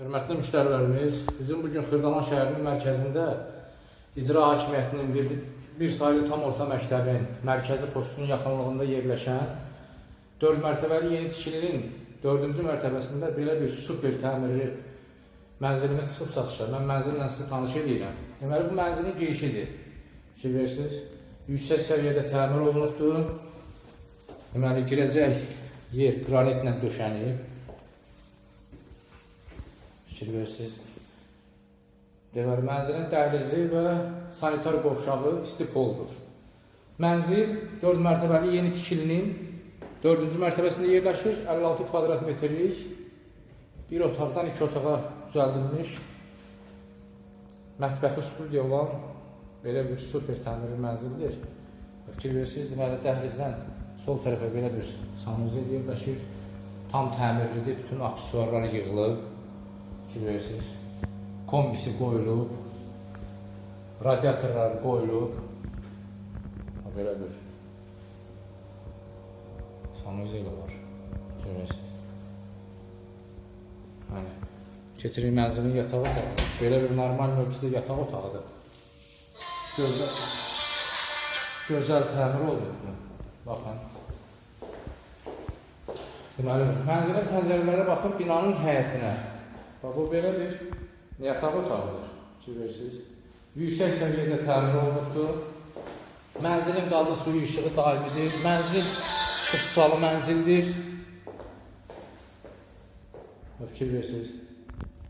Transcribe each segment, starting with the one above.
Hörmətli müştərilərimiz, bizim bugün Xırdalan şəhərinin mərkəzində icra hakimiyyətinin bir, bir sayılı tam orta məktəbin mərkəzi postun yaxınlığında yerləşən 4 mərtəbəli yeni tikilinin 4-cü mərtəbəsində belə bir super təmirli mənzilimiz çıxıb satışa. Mən mənzillə sizi tanış edirəm. Deməli, bu mənzilin girişidir. Ki, verirsiniz, yüksək səviyyədə təmir olunubdur. Deməli, girəcək yer qranitlə döşənib. Fikir. Deməli, mənzilin dəhlizi və sanitar qovşağı isti poldur. Mənzil 4 mərtəbəli yeni tikilinin 4-cü mərtəbəsində yerləşir. 56 kvadrat metrlik bir otaqdan iki otağa düzəldilmiş mətbəxi studiya olan belə bir super təmirli mənzildir. Fikir verirsiniz, deməli dəhlizdən sol tərəfə belə bir sanuzel yerləşir. Tam təmirlidir, bütün aksesuarlar yığılıb. Fikir verirsiniz. Kombisi qoyulub. Radiatorlar qoyulub. Ha, Belə bir sanuzel var. Fikir verirsiniz. Hani keçirik mənzilin yataq otağı. Belə bir normal mövzuda yataq otağıdır. Gözəl gözəl təmir olunubdur. Baxın. Deməli, mənzilin pəncərələrə baxın binanın həyətinə. Bax bu belə bir yataq otağıdır. Verirsiniz. Yüksək səviyyədə təmir olunubdur. Mənzilin qazı suyu işığı daimidir. Mənzil ixtisalı mənzildir. Fikir verirsiniz.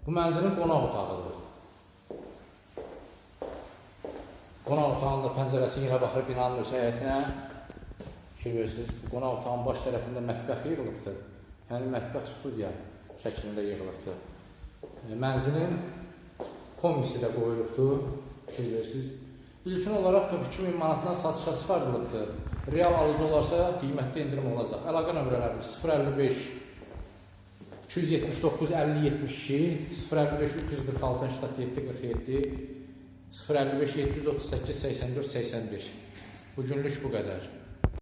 Bu mənzilin qonaq otağıdır. Qonaq otağının da pəncərəsi yenə baxır binanın öz həyətinə. Fikir verirsiniz. Bu qonaq otağının baş tərəfində mətbəx yığılıbdır. Yəni mətbəx studiya şəklində yığılıbdır. Mənzilin komisi də qoyulubdur. Fikir verirsiniz. İlkin olaraq 42 min manatdan satışa çıxarılıbdır. Real alıcı olarsa qiymətdə endirim olacaq. Əlaqə nömrələrimiz 055 279 50 72 055 346 87 47 055 738 84 81 Bugünlük bu qədər.